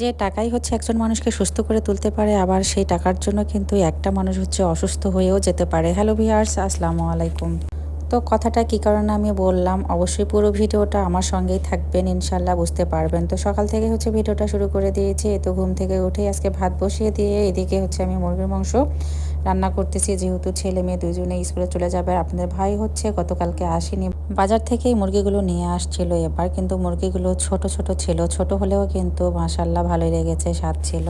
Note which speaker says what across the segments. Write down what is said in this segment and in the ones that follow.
Speaker 1: যে টাকাই হচ্ছে একজন মানুষকে সুস্থ করে তুলতে পারে, আবার সেই টাকার জন্য কিন্তু একটা মানুষ হচ্ছে অসুস্থ হয়েও যেতে পারে। হ্যালো ভিয়ার্স আসসালামু আলাইকুম। তো কথাটা কী কারণে আমি বললাম, অবশ্যই পুরো ভিডিওটা আমার সঙ্গেই থাকবেন ইনশাল্লাহ বুঝতে পারবেন। তো সকাল থেকে হচ্ছে ভিডিওটা শুরু করে দিয়েছি তো ঘুম থেকে উঠে আজকে ভাত বসিয়ে দিয়ে এদিকে হচ্ছে আমি মুরগির মাংস রান্না করতেছি, যেহেতু ছেলে মেয়ে দুজনে স্কুলে চলে যাবে আর আপনাদের ভাই হচ্ছে, গতকালকে আসেনি। বাজার থেকেই মুরগিগুলো নিয়ে আসছিল এবার, কিন্তু মুরগিগুলো ছোট ছোট ছিল। ছোট হলেও কিন্তু মাসাল্লাহ ভালোই লেগেছে, স্বাদ ছিল।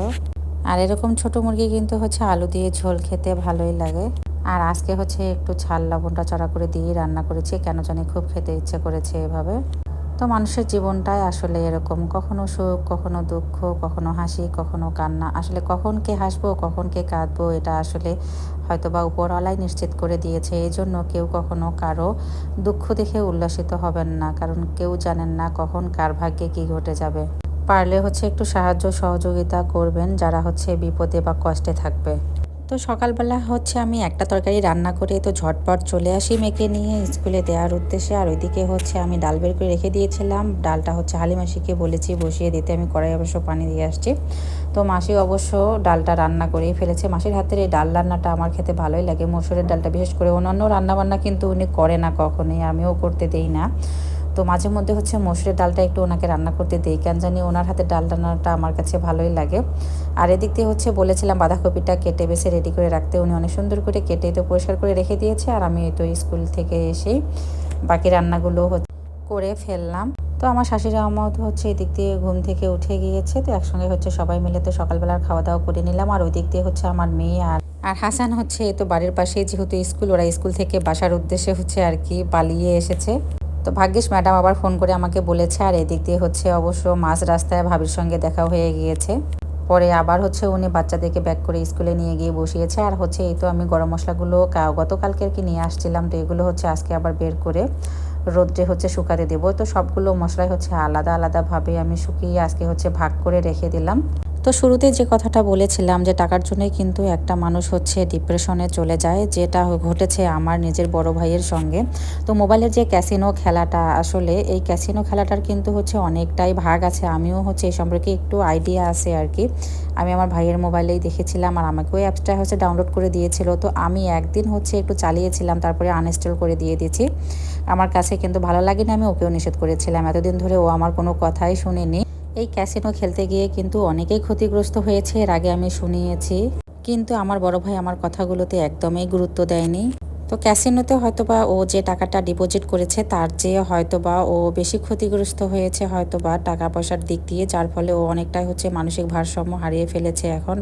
Speaker 1: আর এরকম ছোট মুরগি কিন্তু হচ্ছে আলু দিয়ে ঝোল খেতে ভালোই লাগে। আর আজকে হচ্ছে একটু ছাল লবণটা চড়া করে দিয়ে রান্না করেছি, কেন জানি খুব খেতে ইচ্ছে করেছে এভাবে। তো মানুষের জীবনটাই আসলে এরকম। কখনো সুখ, কখনো দুঃখ, কখনো হাসি, কখনো কান্না। আসলে কখন কে হাসবো, কখন কে কাঁদবো, এটা আসলে হয়তো বা উপরওয়ালাই নিশ্চিত করে দিয়েছে। এই জন্য কেউ কখনো কারও দুঃখ দেখে উল্লাসিত হবেন না, কারণ কেউ জানেন না কখন কার ভাগ্যে কী ঘটে যাবে। পারলে হচ্ছে একটু সাহায্য, সহযোগিতা করবেন যারা হচ্ছে বিপদে বা কষ্টে থাকবে। তো সকালবেলা হচ্ছে আমি একটা তরকারি রান্না করে তো ঝটপট চলে আসি মেয়েকে নিয়ে স্কুলে দেওয়ার উদ্দেশ্যে। আর ওইদিকে হচ্ছে আমি ডাল বের করে রেখে দিয়েছিলাম। ডালটা হচ্ছে হালিমাসিকে বলেছি বসিয়ে দিতে, আমি কড়াই অবশ্য পানি দিয়ে আসছি। তো মাসি অবশ্য ডালটা রান্না করেই ফেলেছে। মাসির হাতের এই ডাল রান্নাটা আমার খেতে ভালোই লাগে। মসুরের ডালটা বিশেষ করে অন্যান্য রান্নাবান্না কিন্তু উনি করে না কখনোই, আমিও করতে দেই না। তো মাঝে মধ্যে হচ্ছে মসুরের ডালটা একটু ওনাকে রান্না করতে দিই। কেন জানি ওনার হাতে ডাল রান্নাটা আমার কাছে ভালোই লাগে। আর এদিক দিয়ে হচ্ছে বলেছিলাম বাঁধাকপিটা কেটে বেছে রেডি করে রাখতে। উনি অনেক সুন্দর করে কেটে তো পরিষ্কার করে রেখে দিয়েছে আর আমি তো স্কুল থেকে এসেই বাকি রান্নাগুলো করে ফেললাম। তো আমার শাশুড়ি আমার হচ্ছে এদিক দিয়ে ঘুম থেকে উঠে গিয়েছে। তো একসঙ্গে হচ্ছে সবাই মিলে তো সকালবেলার খাওয়া দাওয়া করে নিলাম। আর ওই দিক দিয়ে হচ্ছে আমার মেয়ে আর আর হাসান হচ্ছে তো বাড়ির পাশে যেহেতু স্কুল, ওরা স্কুল থেকে বাসার উদ্দেশ্যে হচ্ছে আর কি পালিয়ে এসেছে। তো ভাগ্যিস ম্যাডাম আবার ফোন করে আমাকে বলেছে, আর এদিক দিয়ে হচ্ছে অবশ্য মাঝ রাস্তায় ভাবির সঙ্গে দেখা হয়ে গিয়েছে। পরে আবার হচ্ছে উনি বাচ্চাদেরকে ব্যাক করে স্কুলে নিয়ে গিয়ে বসিয়েছে, আর হচ্ছে এই তো আমি গরম মশলাগুলো গতকালকে আর কি নিয়ে আসছিলাম, তো এগুলো হচ্ছে আজকে আবার বের করে রোদ্রে হচ্ছে শুকাতে দেবো। তো সবগুলো মশলাই হচ্ছে আলাদা আলাদাভাবে আমি শুকিয়ে আজকে হচ্ছে ভাগ করে রেখে দিলাম। তো শুরুতে যে কথাটা বলেছিলাম যে টাকার জন্যই কিন্তু একটা মানুষ হচ্ছে ডিপ্রেশনে চলে যায়, যেটা ঘটেছে আমার নিজের বড় ভাইয়ের সঙ্গে। তো মোবাইলের যে ক্যাসিনো খেলাটা, আসলে এই ক্যাসিনো খেলাটার কিন্তু হচ্ছে অনেকটাই ভাগ আছে। আমিও হচ্ছে এই সম্পর্কে একটু আইডিয়া আছে আর কি আমি আমার ভাইয়ের মোবাইলেই দেখেছিলাম আর আমাকে ওই অ্যাপসটা হচ্ছে ডাউনলোড করে দিয়েছিল। তো আমি একদিন হচ্ছে একটু চালিয়েছিলাম, তারপরে আনইনস্টল করে দিয়ে দিয়েছি। আমার কাছে কিন্তু ভালো লাগেনি, আমি ওকেও নিষেধ করেছিলাম। এতদিন ধরে ও আমার কোনো কথাই শুনেনি। এই ক্যাসিনো খেলতে গিয়ে কিন্তু অনেকেই ক্ষতিগ্রস্ত হয়েছে, এর আগে আমি শুনিয়েছি। কিন্তু আমার বড় ভাই আমার কথাগুলোতে একদমই গুরুত্ব দেয়নি। তো ক্যাসিনোতে হয়তোবা ও যে টাকাটা ডিপোজিট করেছে, তার চেয়ে হয়তোবা ও বেশি ক্ষতিগ্রস্ত হয়েছে হয়তো বা টাকা পয়সার দিক দিয়ে, যার ফলে ও অনেকটাই হচ্ছে মানসিক ভারসাম্য হারিয়ে ফেলেছে এখন।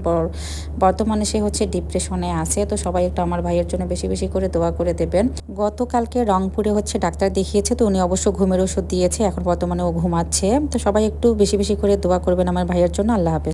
Speaker 1: বর্তমানে সে হচ্ছে ডিপ্রেশনে আছে, তো সবাই একটু আমার ভাইয়ের জন্য বেশি বেশি করে দোয়া করে দেবেন। গতকালকে রংপুরে হচ্ছে ডাক্তার দেখিয়েছে, তো উনি অবশ্য ঘুমের ওষুধ দিয়েছে, এখন বর্তমানে ও ঘুমাচ্ছে। তো সবাই একটু বেশি বেশি করে দোয়া করবেন আমার ভাইয়ের জন্য। আল্লাহ হাফেজ।